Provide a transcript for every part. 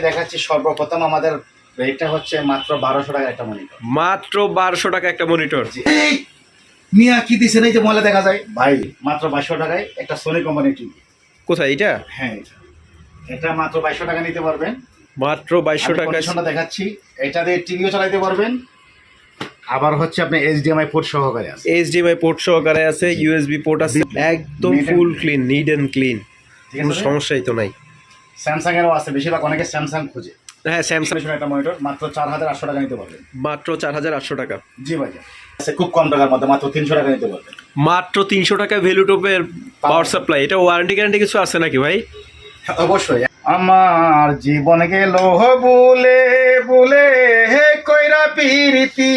দেখাচ্ছি সর্বপ্রথম আমাদের এটা হচ্ছে মাত্র বারোশো টাকা একটা মনিটর মাত্র বারোশো টাকা একটা মনিটর মিয়া কি দিচ্ছেন এই যে ময়লা দেখা যায়? ভাই মাত্র বাইশশো টাকায় একটা সোনি কোম্পানির টিভি কোথায় এটা হ্যাঁ এটা। মাত্র বাইশশো টাকা নিতে পারবেন। মাত্র বাইশশো টাকা। দেখাচ্ছি। এটা দিয়ে টিভিও চালাতে পারবেন। আবার হচ্ছে আপনি এইচডিএমআই পোর্ট সহকারে আছে। এইচডিএমআই পোর্ট সহকারে আছে ইউএসবি পোর্ট আছে একদম full clean neat and clean কোনো সমস্যাই তো নাই। স্যামসাং এরও আছে বেশিরভাগ অনেকে স্যামসাং খুঁজে। হ্যাঁ স্যামসাং একটা মনিটর মাত্র চার হাজার আটশো টাকা নিতে পারবেন মাত্র চার হাজার আটশো টাকা। জি ভাই খুব কম টাকার মধ্যে মাত্র তিনশো টাকা নিতে পারবেন মাত্র তিনশো টাকা ভ্যালুটপের পাওয়ার সাপ্লাই এটা ওয়ারেন্টি গ্যারান্টি কিছু আছে নাকি ভাই? অবশ্যই। আমার জীবন গেল বলে বলে হে কইরা পিরিতি।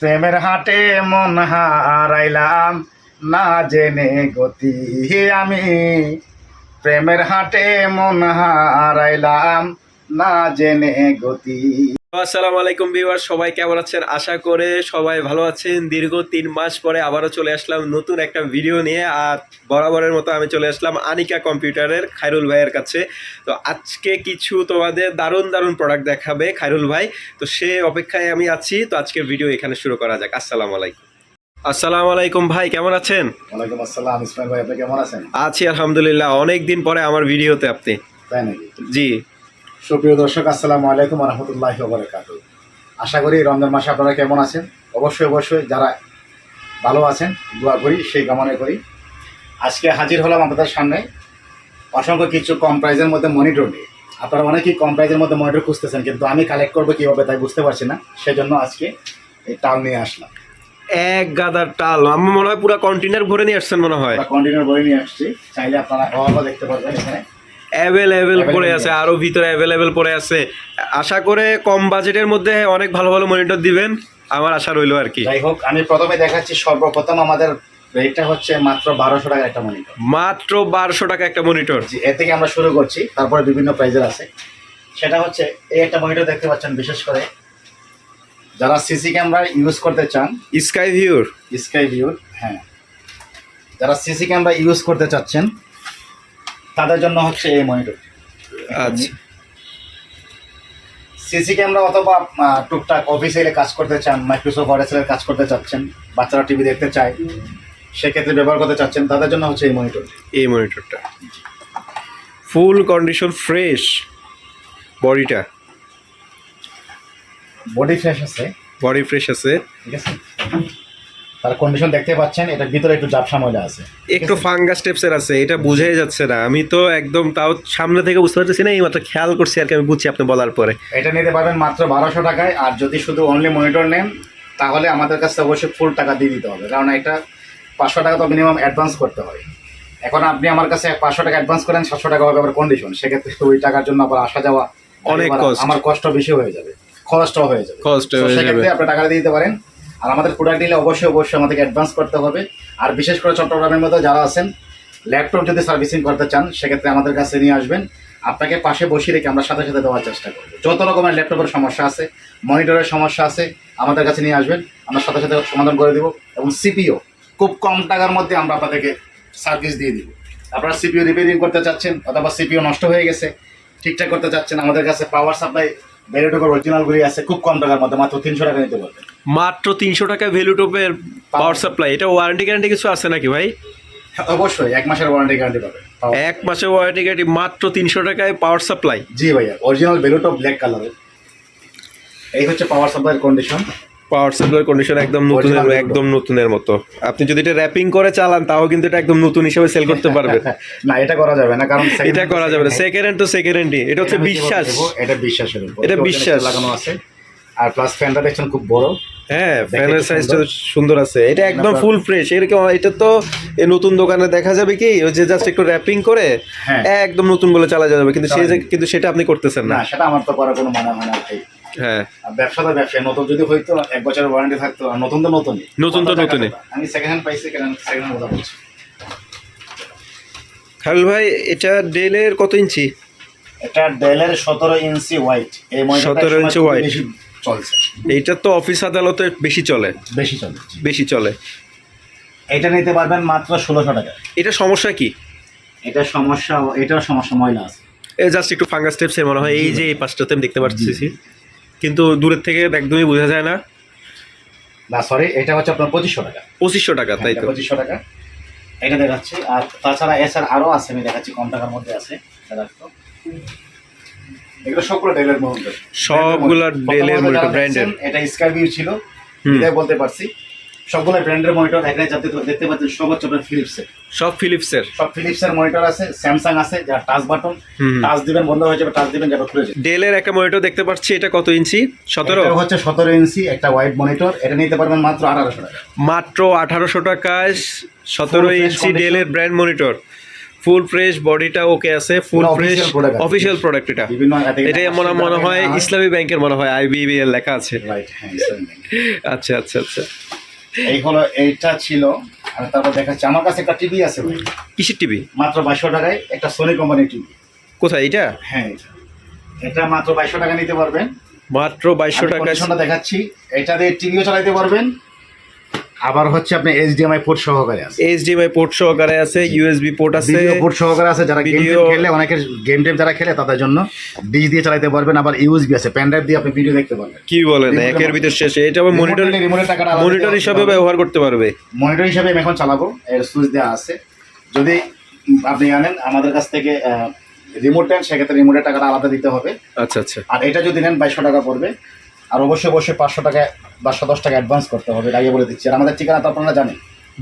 প্রেমের হাটে মন হারাইলাম না জেনে গতি আমি। প্রেমের হাটে মন হারাইলাম, না জেনে গতি। আসসালামু আলাইকুম ভিউয়ার সবাই কেমন আছেন? আশা করে সবাই ভালো আছেন। দীর্ঘ তিন মাস পরে আবারও চলে আসলাম নতুন একটা ভিডিও নিয়ে, আর বরাবরের মতো আমি চলে আসলাম আনিকা কম্পিউটারের খায়রুল ভাইয়ের কাছে। তো আজকে কিছু তোমাদের দারুণ দারুণ প্রোডাক্ট দেখাবে খায়রুল ভাই। তো সে অপেক্ষায় আমি আছি। তো আজকের ভিডিও এখানে শুরু করা যাক। আসসালামু আলাইকুম। আসসালামু আলাইকুম ভাই কেমন আছেন? ওয়ালাইকুম আসসালাম ইসমাইল ভাই আপনি কেমন আছেন? আছি আলহামদুলিল্লাহ অনেক দিন পরে আমার ভিডিওতে আপনি। তাই নাকি? জি। সুপ্রিয় দর্শক আসসালামু আলাইকুম রহমতুল্লাহ বরকাত আশা করি রমজান মাসে আপনারা কেমন আছেন? অবশ্যই অবশ্যই যারা ভালো আছেন দোয়া করি সেই কামনা করি। আজকে হাজির হলাম আপনাদের সামনে অসংখ্য কিছু কম প্রাইজের মধ্যে মনিটর নিয়ে। আপনারা অনেকেই কম প্রাইজের মধ্যে মনিটর খুঁজতেছেন কিন্তু আমি কালেক্ট করব কীভাবে তাই বুঝতে পারছি না। সেই জন্য আজকে এই টাল নিয়ে আসলাম। এক গাদার টাল। আমার মনে হয় পুরো কন্টেনার ভরে নিয়ে আসছেন মনে হয়। আমরা ভরে নিয়ে আসছি। চাইলে আপনারা অভাবও দেখতে পারবেন এখানে। অ্যাভেলেবেল পড়ে আছে আরও ভিতরে অ্যাভেলেবেল পড়ে আছে। আশা করে কম বাজেটের মধ্যে অনেক ভালো ভালো মনিটর দিবেন। আমার আশা রইল আর কি। যাই হোক আমি প্রথমে দেখাচ্ছি সর্বপ্রথম আমাদের রেটটা হচ্ছে মাত্র বারোশো টাকা একটা মনিটর মাত্র বারোশো টাকা একটা মনিটর জি এর থেকে আমরা শুরু করছি তারপরে বিভিন্ন প্রাইজের আছে। সেটা হচ্ছে এই একটা মনিটর দেখতে পাচ্ছেন বিশেষ করে যারা সিসি ক্যামেরা ইউজ করতে চান স্কাই ভিউর স্কাই ভিউর হ্যাঁ। যারা সিসি ক্যামেরা ইউজ করতে চাচ্ছেন তাদের জন্য হচ্ছে এই মনিটর আচ্ছা। সিসি ক্যামেরা অথবা টুকটাক অফিসে কাজ করতে চান মাইক্রোসফট অরেসেলের কাজ করতে চাচ্ছেন বাচ্চারা টিভি দেখতে চায় সেক্ষেত্রে ব্যবহার করতে চাচ্ছেন তাদের জন্য হচ্ছে এই মনিটর এই মনিটরটা ফুল কন্ডিশন ফ্রেশ বডিটা বডি ফ্রেশ আছে? বডি ফ্রেশ আছে। ঠিক আছে? তার কন্ডিশন দেখতে পাচ্ছেন এটার ভিতরে একটু জাপসা ময়লা আছে। একটু ফাঙ্গাস টেপসের আছে এটা বুঝাই যাচ্ছে না। আমি তো একদম তাও সামনে থেকে বুঝতে পারতেছি না এই মাত্র খেয়াল করছি আর কি আমি বুঝছি আপনি বলার পরে। এটা নিতে পারবেন মাত্র বারোশো টাকায় আর যদি শুধু অনলি মনিটর নেন তাহলে আমাদের কাছে অবশ্যই ফুল টাকা দিয়ে দিতে হবে। কারণ এটা পাঁচশো টাকা তো মিনিমাম অ্যাডভান্স করতে হয়। এখন আপনি আমার কাছে পাঁচশো টাকা অ্যাডভান্স করেন সাতশো টাকা হবে আবার কন্ডিশন সেক্ষেত্রে ওই টাকার জন্য আবার আসা যাওয়া অনেক। আমার কষ্ট বেশি হয়ে যাবে। খরচটাও হয়ে যাবে। তো হয়ে সেক্ষেত্রে যাবে। আপনি টাকা দিয়ে দিতে পারেন। আর আমাদের প্রোডাক্ট নিলে অবশ্যই অবশ্যই আমাদেরকে অ্যাডভান্স করতে হবে। আর বিশেষ করে চট্টগ্রামের মধ্যে যারা আছেন ল্যাপটপ যদি সার্ভিসিং করতে চান সেক্ষেত্রে আমাদের কাছে নিয়ে আসবেন। আপনাকে পাশে বসিয়ে রেখে আমরা সাথে সাথে দেওয়ার চেষ্টা করব। যত রকমের ল্যাপটপের সমস্যা আছে মনিটরের সমস্যা আছে আমাদের কাছে নিয়ে আসবেন। আমরা সাথে সাথে সমাধান করে দেবো এবং সিপিও খুব কম টাকার মধ্যে আমরা আপনাদেরকে সার্ভিস দিয়ে দিব। আপনারা সিপিও রিপেয়ারিং করতে চাচ্ছেন অথবা সিপিও নষ্ট হয়ে গেছে ঠিকঠাক করতে চাচ্ছেন আমাদের কাছে পাওয়ার সাপ্লাই বেরোটোকের অরিজিনালগুলি আছে খুব কম টাকার মধ্যে মাত্র তিনশো টাকা নিতে পারবেন মাত্র তিনশো টাকা ভেলুটপের পাওয়ার সাপ্লাই এটা ওয়ারেন্টি গ্যারান্টি কিছু আছে নাকি ভাই? হ্যাঁ, অবশ্যই এক মাসের ওয়ারেন্টি গ্যারান্টি পাবেন এক মাসের ওয়ারেন্টি গ্যারান্টি মাত্র তিনশো টাকায় পাওয়ার সাপ্লাই জি ভাইয়া অরিজিনাল ভেলুটপ ব্ল্যাক কালারের এই হচ্ছে পাওয়ার সাপ্লাইয়ের কন্ডিশন পাওয়ার সাপ্লাই কন্ডিশন একদম নতুনের Original একদম নতুনের মতো। আপনি যদি এটা র্যাপিং করে চালান তাও কিন্তু এটা একদম নতুন হিসেবে সেল করতে পারবেন না এটা করা যাবে না কারণ এটা করা যাবে না। সেকেন্ড হ্যান্ড টু সেকেন্ড হ্যান্ডই এটা হচ্ছে বিশ্বাস। এটা বিশ্বাসের উপর। এটা বিশ্বাস। লাগানো আছে আর প্লাস ফ্যানটা দেখছেন খুব বড়। হ্যাঁ ফ্যানের সাইজটা সুন্দর। আছে। এটা একদম ফুল ফ্রেশ এরকম এটা তো এই নতুন দোকানে দেখা যাবে কি ওই যে জাস্ট একটু র্যাপিং করে হ্যাঁ। একদম নতুন বলে চালা যাবে। কিন্তু চালানো। কিন্তু সেটা আপনি করতেছেন না। সেটা আমার তো করার কোনো মানে হয় না হ্যাঁ। আর ব্যবসাটা ব্যবসা নতুন যদি হইতো এক বছরের ওয়ারেন্টি থাকতো আর নতুন তো নতুনই। নতুন তো নতুনই। আমি সেকেন্ড হ্যান্ড পাইছি সেকেন্ড হ্যান্ড কথা বলছি। খালুল ভাই এটা ডেলের কত ইঞ্চি? এটা ডেলের সতেরো ইঞ্চি হোয়াইট এই 17 ইঞ্চি white। চলছে। এইটা তো অফিস আদালতে বেশি চলে। বেশি চলে। বেশি চলে। এটা নিতে পারবেন মাত্র ষোলোশো টাকা। এটা সমস্যা কি? এটা সমস্যা এটার সমস্যা ময়লা আছে। এই জাস্ট একটু ফাঙ্গাস টেপসের মনে হয় এই যে এই পাঁচটাতে আমি দেখতে পাচ্ছি কিন্তু দূরের থেকে একদমই বোঝা যায় না। না সরি এটা হচ্ছে আপনার পঁচিশশো টাকা। পঁচিশশো টাকা তাই তো। পঁচিশশো টাকা। এটা দেখাচ্ছি আর তাছাড়া এছাড়া আরও আছে আমি দেখাচ্ছি কম টাকার মধ্যে আছে। এগুলো সবগুলো ডেলের মধ্যে। সবগুলা ডেলের monitor, brand এটা স্কাইভিউ ছিল। এটাই বলতে পারছি। সবগুলো ব্র্যান্ডের মনিটর এখানে যাতে দেখতে পাচ্ছেন সব হচ্ছে আপনার ফিলিপসের সব ফিলিপসের সব ফিলিপসের মনিটর আছে স্যামসাং আছে যার টাচ বাটন। টাচ দিবেন বন্ধ হয়ে যাবে টাচ দিবেন যাবে খুলে যাবে। ডেলের একটা মনিটর দেখতে পাচ্ছি এটা কত ইঞ্চি? সতেরো? এটা হচ্ছে সতেরো ইঞ্চি একটা ওয়াইড মনিটর এটা নিতে পারবেন মাত্র আঠারোশো টাকা। মাত্র আঠারোশো টাকায় সতেরো ইঞ্চি। ডেলের ব্র্যান্ড মনিটর ফুল ফ্রেশ বডিটা ওকে আছে ফুল ফ্রেশ অফিসিয়াল প্রোডাক্ট এটা। এটা মনে মনে হয় ইসলামী ব্যাংকের মনে হয় আইবিবিএল লেখা আছে। হ্যাঁ। আচ্ছা আচ্ছা আচ্ছা। এই হলো এইটা ছিল। আর তারপর দেখাচ্ছি আমার কাছে একটা টিভি আছে ভাই। কিসের টিভি মাত্র বাইশশো টাকায় একটা সোনি কোম্পানির টিভি কোথায় এটা হ্যাঁ এটা। মাত্র বাইশশো টাকা নিতে পারবেন। মাত্র বাইশশো টাকা। দেখাচ্ছি। এটা দিয়ে টিভিও চালাইতে পারবেন। আবার হচ্ছে আপনি এইচডিএমআই পোর্ট সহকারে আছে। এইচডিএমআই পোর্ট সহকারে আছে ইউএসবি পোর্ট আছে। ভিডিও পোর্ট সহকারে আছে যারা গেম খেলে অনেকের গেম টেম যারা খেলে তাদের জন্য ডিশ দিয়ে চালাতে পারবেন আবার ইউএসবি আছে পেন ড্রাইভ দিয়ে আপনি ভিডিও দেখতে পারবেন। কি বলেন একের ভিতর শেষে। এটা আবার মনিটর মনিটর হিসাবে ব্যবহার করতে পারবে। মনিটর হিসাবে আমি এখন চালাবো এর সুইচ দেওয়া আছে। যদি আপনি আনেন আমাদের কাছ থেকে রিমোট নেন সেক্ষেত্রে রিমোটের টাকাটা আলাদা দিতে হবে। আচ্ছা আচ্ছা। আর এটা যদি নেন বাইশশো টাকা পড়বে। আর অবশ্যই অবশ্যই পাঁচশো টাকা পাঁচশো দশ টাকা অ্যাডভান্স করতে হবে আগে বলে দিচ্ছি। আর আমাদের ঠিকানা তো আপনারা জানেন।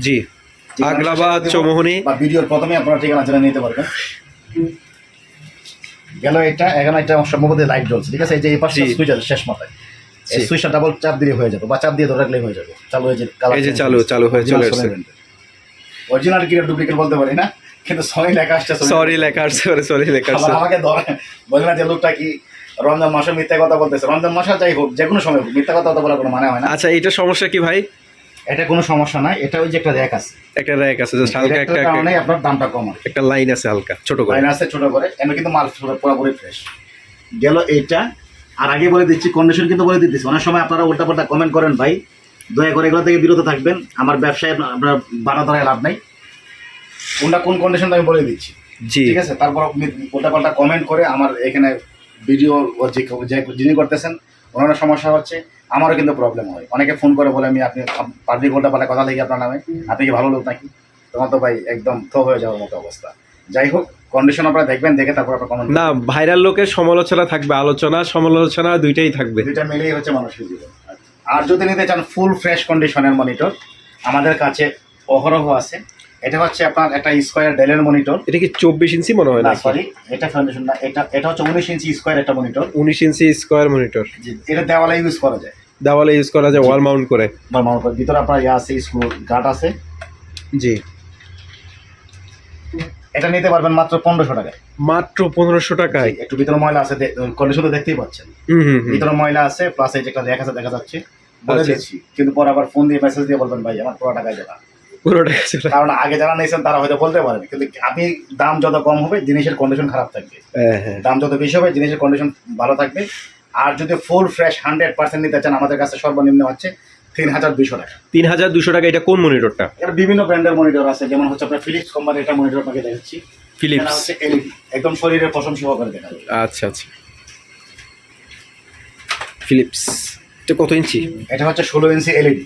জি। ঠিকানা আগ্রাবাদ চৌমোহনী। বা ভিডিওর প্রথমে আপনারা ঠিকানা জেনে নিতে পারবেন। গেল এটা এখানে এটা সম্ভবত লাইট জ্বলছে ঠিক আছে? এই যে এই পাশে সুইচ আছে শেষ মাথায়। এই। সুইচটা ডাবল চাপ দিলে হয়ে যাবে বা চাপ দিয়ে ধরে রাখলেই হয়ে যাবে। চালু হয়ে যাবে এই যে চালু চালু হয়ে চলে আসছে অরিজিনাল কি ডুপ্লিকেট বলতে পারি না কিন্তু সরি লেখা আসছে সরি লেখা আসছে সরি লেখা আসছে। আমাকে ধরে বলে না যে লোকটা কি রমজান মাসে মিথ্যা কথা বলতেছে। রমজান মাসে যাই হোক যে কোনো সময় হোক মিথ্যা কথা বলার কোনো মানে হয় না। আচ্ছা এটা সমস্যা কি ভাই? এটা কোনো সমস্যা নাই এটা ওই যে একটা র্যাক আছে। একটা র্যাক আছে জাস্ট হালকা একটা কারণে আপনার দামটা কম হয়। একটা লাইন আছে হালকা ছোট করে। লাইন আছে ছোট করে এমন কিন্তু মাল পুরো- পুরোপুরি ফ্রেশ গেল এইটা আর আগে বলে দিচ্ছি কন্ডিশন কিন্তু বলে দিচ্ছি অনেক সময় আপনারা উল্টা পাল্টা কমেন্ট করেন ভাই। দয়া করে এগুলো থেকে বিরত থাকবেন। আমার ব্যবসায় আপনার- বাধা ধরায় লাভ নাই। কোনটা কোন কন্ডিশনটা আমি বলে দিচ্ছি। জি। ঠিক আছে? তারপর উল্টা পাল্টা কমেন্ট করে আমার এখানে ভিডিও যিনি করতেছেন ওনার সমস্যা হচ্ছে আমারও কিন্তু প্রবলেম হয়। অনেকে ফোন করে বলে আমি আপনি পাবলিক উল্টা পাল্টা কথা লিখি আপনার নামে আপনি কি ভালো লোক নাকি? তোমার তো ভাই একদম থো হয়ে যাওয়ার মতো অবস্থা। যাই হোক কন্ডিশন আপনারা দেখবেন দেখে তারপর আপনার কমেন্ট না ভাইরাল লোকের সমালোচনা থাকবে আলোচনা সমালোচনা দুইটাই থাকবে। দুইটা মিলেই হচ্ছে মানুষের জীবন। আর যদি নিতে চান ফুল ফ্রেশ কন্ডিশনের মনিটর আমাদের কাছে অহরহ আছে। এটা হচ্ছে আপনার একটা স্কোয়ার ডেলের মনিটর এটা কি চব্বিশ ইঞ্চি মনে হয় না সরি এটা ফাউন্ডেশন না এটা এটা হচ্ছে উনিশ ইঞ্চি স্কোয়ার একটা মনিটর উনিশ ইঞ্চি স্কোয়ার মনিটর এটা দেওয়ালে ইউজ করা যায়। দেওয়ালে ইউজ করা যায় ওয়াল মাউন্ট করে। বা মাউন্ট করে ভিতরে আপনার ইয়ে আছে স্ক্রু গার্ড আছে। জি। এটা নিতে পারবেন মাত্র পনেরোশো টাকায়। মাত্র পনেরোশো টাকায়? একটু ভিতরে ময়লা আছে কন্ডিশন তো দেখতেই পাচ্ছেন। হুম হুম হুম। ভিতরে ময়লা আছে প্লাস এই যে একটা দেখা দেখা যাচ্ছে। বলে। দিচ্ছি কিন্তু পরে আবার ফোন দিয়ে মেসেজ দিয়ে বলবেন ভাই আমার পুরো টাকায় যাবে পুরো টাকা চলে কারণ আগে যারা নিয়েছেন তারা হয়তো বলতে পারেন কিন্তু আপনি দাম যত কম হবে জিনিসের কন্ডিশন খারাপ থাকবে। হ্যাঁ হ্যাঁ। দাম যত বেশি হবে জিনিসের কন্ডিশন ভালো থাকবে। আর যদি ফুল ফ্রেশ হান্ড্রেড পার্সেন্ট নিতে চান আমাদের কাছে সর্বনিম্ন হচ্ছে তিন হাজার দুইশো টাকা। তিন হাজার দুশো টাকা এটা কোন মনিটরটা এর বিভিন্ন ব্র্যান্ডের মনিটর আছে যেমন হচ্ছে আপনার ফিলিপস কোম্পানির একটা মনিটর আপনাকে দেখাচ্ছি। এটা ফিলিপস একদম শরীরের পশম সহকারে দেখা আচ্ছা আচ্ছা। ফিলিপস এটা কত ইঞ্চি? এটা হচ্ছে ষোলো ইঞ্চি এলইডি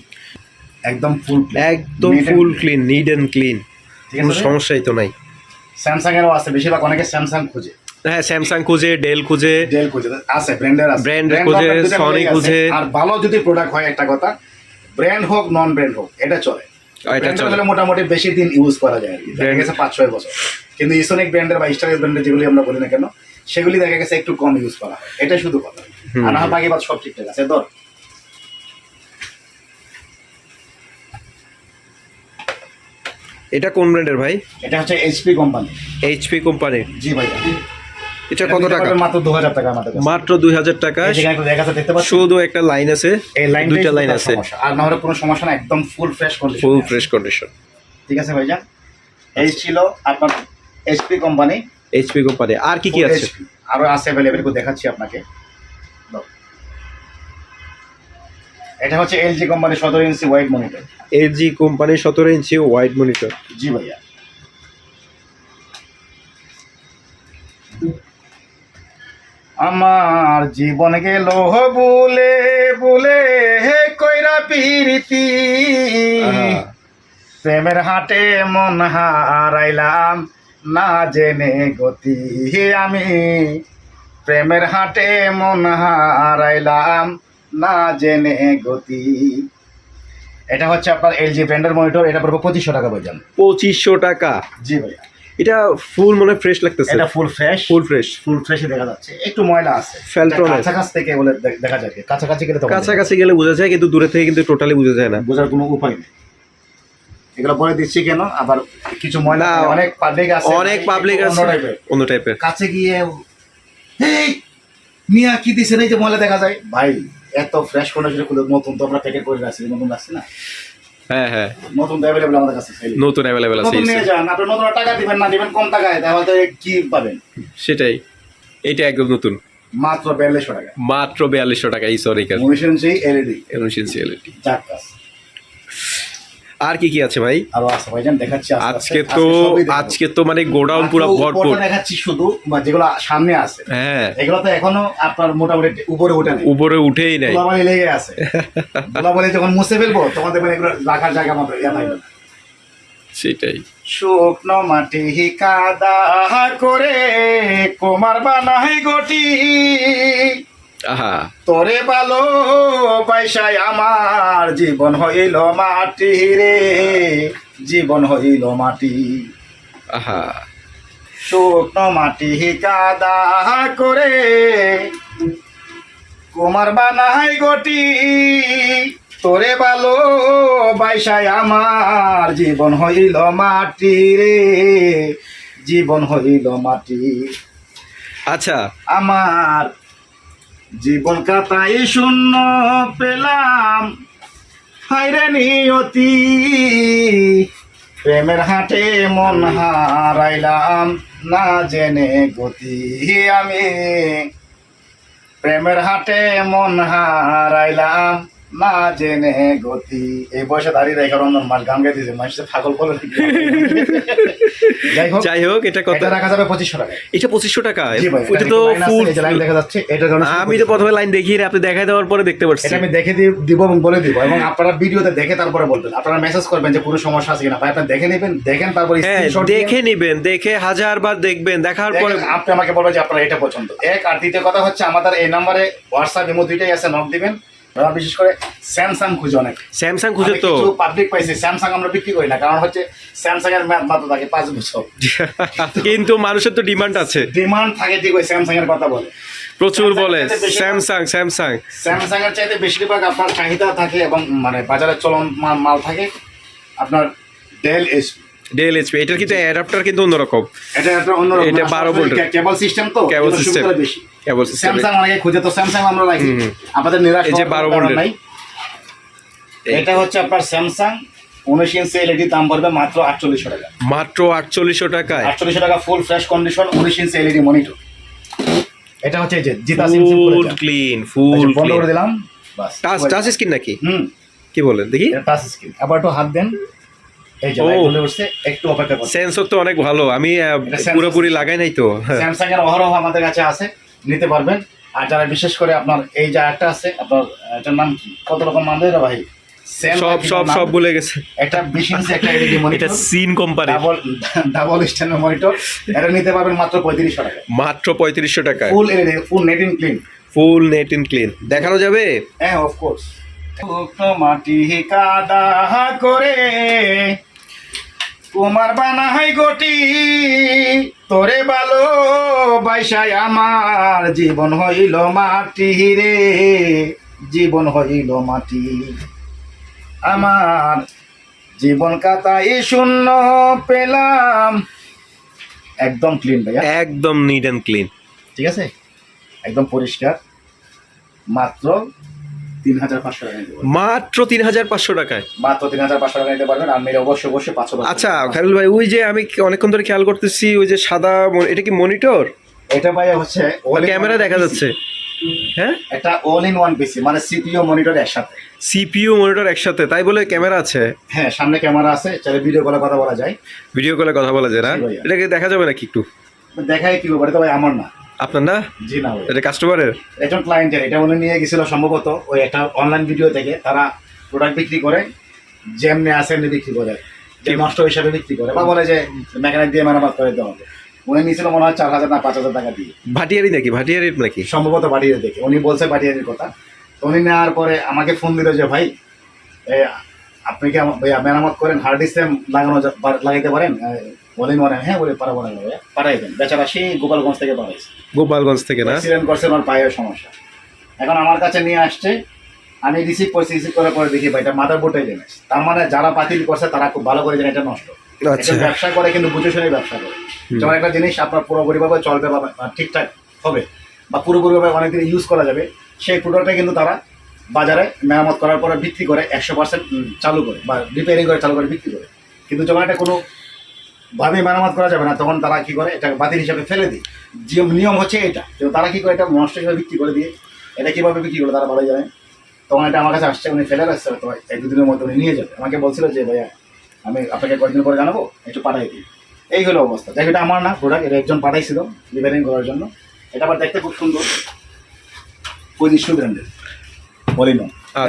একদম ফুল একদম full clean neat and clean কোনো সমস্যাই তো নাই। স্যামসাং এরও আছে বেশিরভাগ অনেকে স্যামসাং খুঁজে। হ্যাঁ স্যামসাং খুঁজে ডেল খুঁজে। ডেল খুঁজে আছে ব্র্যান্ডের আছে। Brand খুঁজে, আছে। খুঁজে। আর ভালো যদি প্রোডাক্ট হয় একটা কথা ব্র্যান্ড হোক নন ব্র্যান্ড হোক এটা চলে। এটা চলে। মোটামুটি বেশি দিন ইউজ করা যায় দেখা গেছে পাঁচ ছয় বছর। কিন্তু ইসোনিক ব্র্যান্ডের বা স্টারের ব্র্যান্ডের যেগুলি আমরা বলি না কেন সেগুলি দেখা গেছে একটু কম ইউজ করা হয়। এটা শুধু কথা। আর না বাকি বাদ সব ঠিকঠাক আছে। ধর এটা কোন ব্র্যান্ডের ভাই? এটা হচ্ছে এইচপি কোম্পানি এইচপি কোম্পানির জি ভাই। এটা কত টাকা? মাত্র দু হাজার টাকা আমাদের মাত্র দুই হাজার টাকা দেখতে পাচ্ছেন? শুধু একটা লাইন আছে এই লাইন দুইটা লাইন আছে। আর না হলে কোনো সমস্যা না একদম full fresh condition full fresh condition ঠিক আছে ভাইজান? এই ছিল আপনার এইচপি কোম্পানি এইচপি কোম্পানি আর কি কি আছে? আরও আছে অ্যাভেলেবেল করে দেখাচ্ছি আপনাকে। এটা হচ্ছে এলজি কোম্পানি সতেরো ইঞ্চি ওয়াইড মনিটর এলজি কোম্পানির সতেরো ইঞ্চি ওয়াইড মনিটর জি ভাইয়া। আমার জীবন গেল বলে বলে হে কইরা পিরিতি। প্রেমের হাটে মন হারাইলাম না জেনে গতি আমি। প্রেমের হাটে মন হারাইলাম না জেনে গতি এটা হচ্ছে আপনার এলজি ব্র্যান্ডের মনিটর এটা পড়বে পঁচিশশো টাকা বোঝান পঁচিশশো টাকা? জি ভাইয়া। এটা ফুল মনে ফ্রেশ লাগতেছে। এটা ফুল ফ্রেশ ফুল ফ্রেশ ফুল ফ্রেশে দেখা যাচ্ছে। একটু ময়লা আছে। এর। কাছাকাছি থেকে বলে দেখা যায় কাছাকাছি গেলে তো কাছাকাছি গেলে বোঝা যায় কিন্তু দূরে থেকে কিন্তু টোটালি বোঝা যায় না। বোঝার কোনো উপায় নেই। এগুলো বলে দিচ্ছি কেন? আবার কিছু ময়লা অনেক পাবলিক আছে। অনেক পাবলিক আছে। অন্য টাইপের কাছে গিয়ে এই মিয়া কি দিছে এই যে ময়লা দেখা যায়। ভাই এত ফ্রেশ কন্ডিশনে খুলে নতুন তো আমরা প্যাকেট করে রাখছি নতুন রাখছি না। হ্যাঁ হ্যাঁ। নতুন অ্যাভেলেবল আমাদের কাছে নতুন অ্যাভেলেবেল আছে নতুন নিয়ে যান আপনি নতুন টাকা দিবেন না দিবেন কম টাকায় তাহলে কি পাবেন? সেটাই এটা একদম নতুন। মাত্র বিয়াল্লিশশো টাকা। মাত্র বিয়াল্লিশশো টাকা এই সরিকার মনিশনসি এলইডি এফিসিয়েন্সি চার কাজ। আর কি কি আছে ভাই? আরও আছে ভাইজান দেখাচ্ছি আস্তে আস্তে। আজকে তো আজকে তো মানে গোডাউন পুরো ভরপুর। দেখাচ্ছি শুধু বা যেগুলো সামনে আছে। হ্যাঁ। এগুলো তো এখনও আপনার মোটামুটি উপরে ওঠে নেই। উপরে উঠেই নাই। ধুলাবালি লেগে আছে। বলে যখন মুছে ফেলব তখন দেখবেন এগুলো রাখার জায়গা মতো ইয়া থাকবে না। সেটাই। শুকনো মাটি কাদা করে কোমার বানাই গটি। তোরে ভালো পয়সায় আমার জীবন হইল মাটি রে জীবন হইল মাটি। আহা। শুকনো মাটি কাদা করে কুমার বানাই গটি। তোরে ভালো বাইসায় আমার জীবন হইল মাটি রে জীবন হইল মাটি। আচ্ছা। আমার জীবন কাতাই শূন্য পেলাম। হাইরে নিয়তি, প্রেমের হাটে মন হারাইলাম, না জেনে গতি আমি। প্রেমের হাটে মন হারাইলাম না জেনে গতি। এই বয়সে দাঁড়িয়ে রেখে মাস গান গাইতেছে মানুষের ছাগল বলে যাই হোক যাই হোক এটা কত? রাখা যাবে পঁচিশশো টাকা এটা পঁচিশশো টাকা। এটা তো ফুল লাইন দেখা যাচ্ছে জন্য আমি তো প্রথমে লাইন দেখিয়ে আপনি দেখাই দেওয়ার পরে দেখতে পাচ্ছি এটা আমি দেখে দিব এবং বলে দিব এবং আপনারা ভিডিওতে দেখে তারপরে বলবেন। আপনারা মেসেজ করবেন যে কোনো সমস্যা আছে কিনা। ভাই আপনারা দেখে নেবেন দেখেন তারপরে হ্যাঁ দেখে নিবেন দেখে হাজার বার দেখবেন দেখার পরে আপনি আমাকে বলবেন যে আপনার এটা পছন্দ। এক আর দ্বিতীয় কথা হচ্ছে আমাদের এই নাম্বারে হোয়াটসঅ্যাপ ইমো দুইটাই আছে নক দিবেন। বিশেষ করে স্যামসাং খুঁজে অনেক। স্যামসাং খুঁজে তো। পাবলিক পাইছি স্যামসাং আমরা বিক্রি করি না কারণ হচ্ছে স্যামসাং এর ম্যাথ মাত্র থাকে পাঁচ বছর। কিন্তু মানুষের তো ডিমান্ড আছে। ডিমান্ড থাকে ঠিক ওই স্যামসাং এর কথা বলে। প্রচুর বলে স্যামসাং স্যামসাং। স্যামসাং এর চাইতে বেশিরভাগ আপনার চাহিদা থাকে এবং মানে বাজারে চলন মাল- মাল থাকে আপনার ডেল এসপি ডেল এইচপি এটার কিন্তু অ্যাডাপ্টার কিন্তু অন্যরকম। এটা অন্যরকম এটা আসলে 12 ভোল্টের। কেবল সিস্টেম তো কেবল সিস্টেম বেশি। কেবল স্যামসাং অনেকে খুঁজে তো স্যামসাং আমরা রাখি আমাদের নিরাশ এই যে হওয়ার 12 কোনো কারণ ভোল্টের। নাই। এটা হচ্ছে আপনার স্যামসাং উনিশ ইঞ্চি এলইডি দাম পড়বে মাত্র আটচল্লিশশো টাকা। মাত্র আটচল্লিশশো টাকায়? আটচল্লিশশো টাকা ফুল ফ্রেশ কন্ডিশন উনিশ ইঞ্চি এলইডি মনিটর এটা হচ্ছে যে জিতা ফুল ক্লিন ফুল বন্ধ করে দিলাম বাস। টাচ টাচ স্ক্রিন নাকি? হুম। কি বলেন দেখি। টাচ স্ক্রিন আবার একটু হাত দেন। এই যে একটু অপেক্ষা করুন। সেন্সর তো অনেক ভালো। আমি পুরোপুরি লাগাই নাই তো। স্যামসাং এর অহরহ আমাদের কাছে আছে। নিতে পারবেন। আর যারা বিশেষ করে আপনার এই যে একটা আছে আপনার এটার নাম কি? কত রকম নাম দেয় ভাই? সব সব সব ভুলে গেছে। একটা বিশ ইঞ্চি একটা এলইডি মনিটর এটা scene company double double standard monitor এটা নিতে পারবেন মাত্র পঁয়ত্রিশশো টাকা মাত্র পঁয়ত্রিশশো টাকা full LED full neat and clean full neat and clean দেখানো যাবে? হ্যাঁ অফকোর্স মাটি কাদা করে কুমার বানাই গটি তোরে ভালো বাইসায় আমার জীবন হইল মাটি রে জীবন হইল মাটি। আমার জীবন কাতাই শূন্য পেলাম। একদম ক্লিন ভাইয়া। একদম নিট অ্যান্ড ক্লিন ঠিক আছে? একদম পরিষ্কার। মাত্র তিন হাজার পাঁচশো টাকা মাত্র তিন হাজার পাঁচশো টাকায়? মাত্র তিন হাজার পাঁচশো টাকা নিতে পারবেন। আর মেরে অবশ্যই অবশ্যই পাঁচশো আচ্ছা খালিল ভাই ওই যে আমি অনেকক্ষণ ধরে খেয়াল করতেছি ওই যে সাদা এটা কি মনিটর এটা ভাই হচ্ছে ক্যামেরা দেখা যাচ্ছে। হ্যাঁ? এটা অল ইন ওয়ান পিসি মানে সিপিইউ মনিটর একসাথে। সিপিইউ মনিটর একসাথে তাই বলে ক্যামেরা আছে? হ্যাঁ সামনে ক্যামেরা আছে চাইলে ভিডিও কলে কথা বলা যায়। ভিডিও কলে কথা বলা যায় না? ভাইয়া। এটাকে দেখা যাবে নাকি একটু? দেখাই কি ব্যাপারে তো ভাই আমার না। আপনার না? জি না এটা কাস্টমারের একজন ক্লায়েন্টের এটা উনি নিয়ে গেছিল সম্ভবত ওই একটা অনলাইন ভিডিও থেকে। তারা প্রোডাক্ট বিক্রি করে যেমনি আসে এমনি বিক্রি করে। যে নষ্ট হিসাবে বিক্রি করে। বা বলে যে মেকানিক দিয়ে মেরামত করে দিতে হবে। উনি নিয়েছিল মনে হয় চার হাজার না পাঁচ হাজার টাকা দিয়ে। ভাটিয়ারি নাকি? ভাটিয়ারি নাকি? সম্ভবত বাড়িয়ে দেখে। উনি বলছে বাড়িয়ারির কথা। তো উনি নেওয়ার পরে আমাকে ফোন দিল যে ভাই আপনি কি মেরামত করেন? হার্ড ডিস্কে লাগানো লাগাইতে পারেন? বলেন বলেন। হ্যাঁ বলে পারাবো না ভাইয়া। পাঠাই দেন। বেচারা সেই গোপালগঞ্জ থেকে পাঠাইছে গোপালগঞ্জ থেকে না? অ্যাক্সিডেন্ট করছে ওনার পায়ের সমস্যা। এখন আমার কাছে নিয়ে আসছে। আমি রিসিভ করছি রিসিভ করার পরে দেখি ভাই এটা মাদার বোর্ডটাই ড্যামেজ তার মানে যারা বাতিল করছে তারা খুব ভালো করে জানে এটা নষ্ট। আচ্ছা। ব্যবসা করে কিন্তু বুঝে শুনে ব্যবসা করে। যেমন একটা জিনিস আপনার পুরোপুরিভাবে চলবে বা ঠিকঠাক হবে বা পুরোপুরিভাবে অনেকদিন ইউজ করা যাবে সেই প্রোডাক্টটা কিন্তু তারা বাজারে মেরামত করার পরে বিক্রি করে একশো পার্সেন্ট চালু করে বা রিপেয়ারিং করে চালু করে বিক্রি করে। কিন্তু যখন এটা কোনো ভাবে মেরামত করা যাবে না তখন তারা কি করে এটা বাতিল হিসাবে ফেলে দিই যে নিয়ম হচ্ছে এটা কিন্তু তারা কি করে এটা নষ্ট হিসাবে বিক্রি করে দিয়ে এটা কীভাবে বিক্রি করে তারা ভালো জানে। তখন এটা আমার কাছে আসছে উনি ফেলে রাখছে তো এক দুদিনের মধ্যে উনি নিয়ে যাবে। আমাকে বলছিল যে ভাইয়া আমি আপনাকে কয়েকদিন পরে জানাব একটু পাঠাই দিই। এই হলো অবস্থা। দেখ এটা আমার না প্রোডাক্ট এটা একজন পাঠাইছিল রিপেয়ারিং করার জন্য। এটা আবার দেখতে খুব সুন্দর। পজিশন ব্র্যান্ডের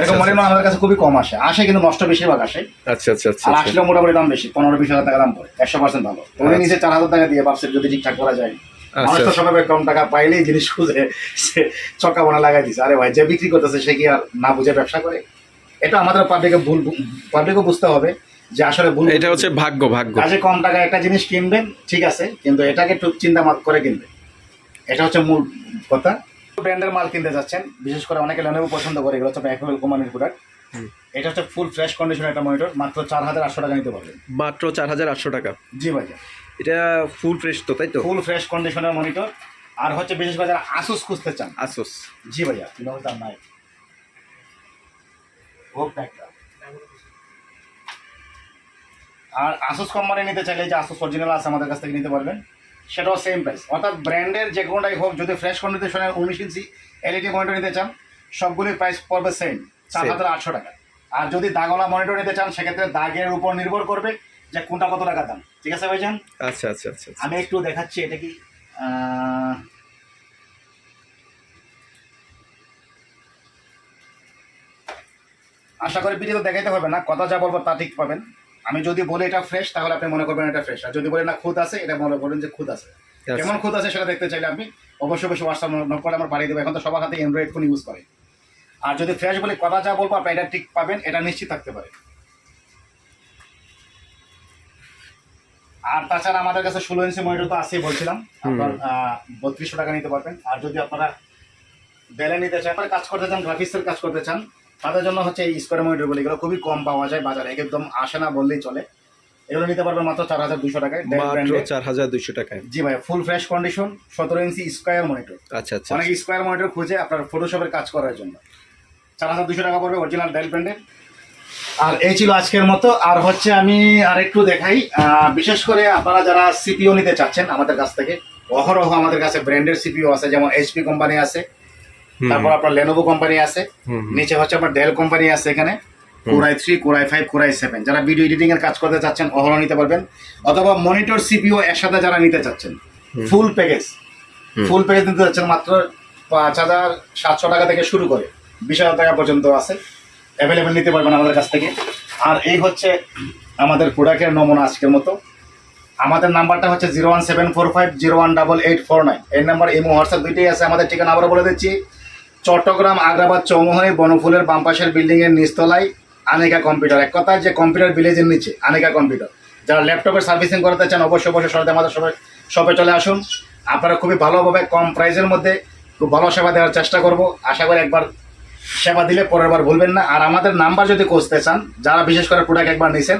এরকম আচ্ছা। আমাদের কাছে খুবই কম আসে। আসে কিন্তু নষ্ট বেশিরভাগ আসে। আচ্ছা আচ্ছা আচ্ছা আর আচ্ছা। আসলেও মোটামুটি দাম বেশি পনেরো বিশ হাজার টাকা দাম পড়ে একশো পার্সেন্ট ভালো। উনি আচ্ছা। নিচে চার হাজার টাকা দিয়ে ভাবছেন যদি ঠিকঠাক করা যায়। মানুষ আচ্ছা তো সবাই কম টাকা পাইলেই জিনিস খুঁজে সে চক্কা বোনা লাগাই দিছে। আরে ভাই যে বিক্রি করতেছে সে কি আর না বুঝে ব্যবসা করে? এটা আমাদের পাবলিকে ভুল পাবলিকও বুঝতে হবে। যে আসলে ভুল এটা হচ্ছে ভাগ্য ভাগ্য। কাজে কম টাকায় একটা জিনিস কিনবেন ঠিক আছে কিন্তু এটাকে একটু চিন্তা মাত করে কিনবেন এটা হচ্ছে মূল কথা। ব্র্যান্ডের মাল কিনতে যাচ্ছেন বিশেষ করে অনেকে লেনেভো পছন্দ করে এগুলো হচ্ছে অ্যাপেল কোম্পানির প্রোডাক্ট এটা হচ্ছে ফুল ফ্রেশ কন্ডিশন একটা মনিটর মাত্র চার হাজার আটশো টাকা নিতে পারবেন। মাত্র চার হাজার আটশো টাকা। জি ভাই এটা ফুল ফ্রেশ তো তাই তো? ফুল ফ্রেশ কন্ডিশনের মনিটর আর হচ্ছে বিশেষ করে যারা আসুস খুঁজতে চান। আসুস জি ভাইয়া দাম নাই। ও প্যাকটা আর আসুস কোম্পানি নিতে চাইলে যে আসুস অরিজিনাল আছে আমাদের কাছ থেকে নিতে পারবেন। সেটাও সেম প্রাইস অর্থাৎ ব্র্যান্ডের যে কোনোটাই হোক যদি ফ্রেশ কন্ডিশনের উনিশ ইঞ্চি এলইডি মনিটর নিতে চান সবগুলির প্রাইস পড়বে সেম চার হাজার আটশো টাকা। আর যদি দাগওয়ালা মনিটর নিতে চান সেক্ষেত্রে দাগের উপর নির্ভর করবে যে কোনটা কত টাকা দাম। ঠিক আছে ভাইজান? আচ্ছা আচ্ছা আচ্ছা আচ্ছা। আমি একটু দেখাচ্ছি এটা কি আশা করি ভিডিও দেখাইতে হবে না কথা যা বলব তা ঠিক পাবেন। আমি যদি বলি এটা ফ্রেশ তাহলে আপনি মনে করবেন এটা ফ্রেশ আর যদি বলি না খুদ আছে এটা মনে করবেন যে খুদ আছে। কেমন খুদ আছে সেটা দেখতে চাইলে আপনি অবশ্যই অবশ্যই হোয়াটসঅ্যাপ নক করে আমার বাড়িয়ে দেবো এখন তো সবার হাতে অ্যান্ড্রয়েড ফোন ইউজ করে। আর যদি ফ্রেশ বলে কথা যা বলব আপনি এটা ঠিক পাবেন এটা নিশ্চিত থাকতে পারে। আর তাছাড়া আমাদের কাছে ষোলো ইঞ্চি মনিটর তো আছেই বলছিলাম। আপনার বত্রিশশো টাকা নিতে পারবেন। আর যদি আপনারা বেলে নিতে চান কাজ করতে চান গ্রাফিক্সের কাজ করতে চান তাদের জন্য হচ্ছে এই স্কোয়ার মনিটর বলে এগুলো খুবই কম পাওয়া যায় বাজারে একদম আসে না বললেই চলে। এগুলো নিতে পারবেন মাত্র চার হাজার দুশো টাকায়। চার হাজার দুইশো টাকায়। জি ভাই ফুল ফ্রেশ কন্ডিশন সতেরো ইঞ্চি স্কোয়ার মনিটর আচ্ছা আচ্ছা। অনেক স্কোয়ার মনিটর খুঁজে আপনার ফটোশপের কাজ করার জন্য। চার হাজার দুশো টাকা পড়বে অরিজিনাল ডেল ব্র্যান্ডের আর এই ছিল আজকের মতো। আর হচ্ছে আমি আর একটু দেখাই বিশেষ করে আপনারা যারা সিপিও নিতে চাচ্ছেন আমাদের কাছ থেকে অহরহ আমাদের কাছে ব্র্যান্ডের সিপিও আছে যেমন এইচপি কোম্পানি আছে তারপর আপনার লেনোভো কোম্পানি আছে। নিচে হচ্ছে আপনার ডেল কোম্পানি আছে এখানে core i three core i five core i seven যারা ভিডিও এডিটিং এর কাজ করতে চাচ্ছেন অহরহ নিতে পারবেন। অথবা মনিটর সিপিও একসাথে যারা নিতে চাচ্ছেন ফুল প্যাকেজ ফুল প্যাকেজ নিতে চাচ্ছেন মাত্র পাঁচ হাজার সাতশো টাকা থেকে শুরু করে। বিশ হাজার টাকা পর্যন্ত আছে। অ্যাভেলেবেল নিতে পারবেন আমাদের কাছ থেকে। আর এই হচ্ছে আমাদের প্রোডাক্টের নমুনা আজকের মতো। আমাদের নাম্বারটা হচ্ছে zero one seven four five zero one double eight four nine এই নাম্বার ইমো হোয়াটসঅ্যাপ দুইটাই আছে। আমাদের ঠিকানা আবারও বলে দিচ্ছি। চট্টগ্রাম, আগ্রাবাদ চৌমোহনী, বনফুলের বাম পাশের বিল্ডিংয়ের নিচতলায় আনিকা কম্পিউটার। এক কথায় যে কম্পিউটার ভিলেজের নিচে, আনিকা কম্পিউটার। যারা ল্যাপটপের সার্ভিসিং করাতে চান, অবশ্যই অবশ্যই সরাতে আমাদের সবাই শপে চলে আসুন। আপনারা খুবই ভালোভাবে, কম প্রাইসের মধ্যে খুব ভালো সেবা দেওয়ার চেষ্টা করব। আশা করি একবার সেবা দিলে পরের বার ভুলবেন না। আর আমাদের নাম্বার যদি খুঁজতে চান, যারা বিশেষ করে প্রোডাক্ট একবার নিছেন,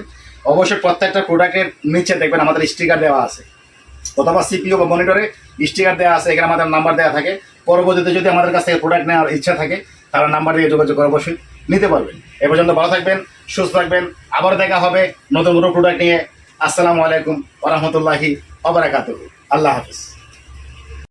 অবশ্যই প্রত্যেকটা প্রোডাক্টের নিচে দেখবেন, আমাদের স্টিকার দেওয়া আছে। অথবা সিপিও বা মনিটরে স্টিকার দেওয়া আছে, এখানে আমাদের নাম্বার দেওয়া থাকে। পরবর্তীতে যদি আমাদের কাছ থেকে প্রোডাক্ট নেওয়ার ইচ্ছা থাকে, তাহলে নাম্বার দিয়ে যোগাযোগ করে অবশ্যই নিতে পারবেন। এ পর্যন্ত ভালো থাকবেন, সুস্থ থাকবেন, আবার দেখা হবে নতুন নতুন প্রোডাক্ট নিয়ে। আসসালামু আলাইকুম ওরহমতুল্লাহি অবরাকাত আল্লাহ হাফিজ।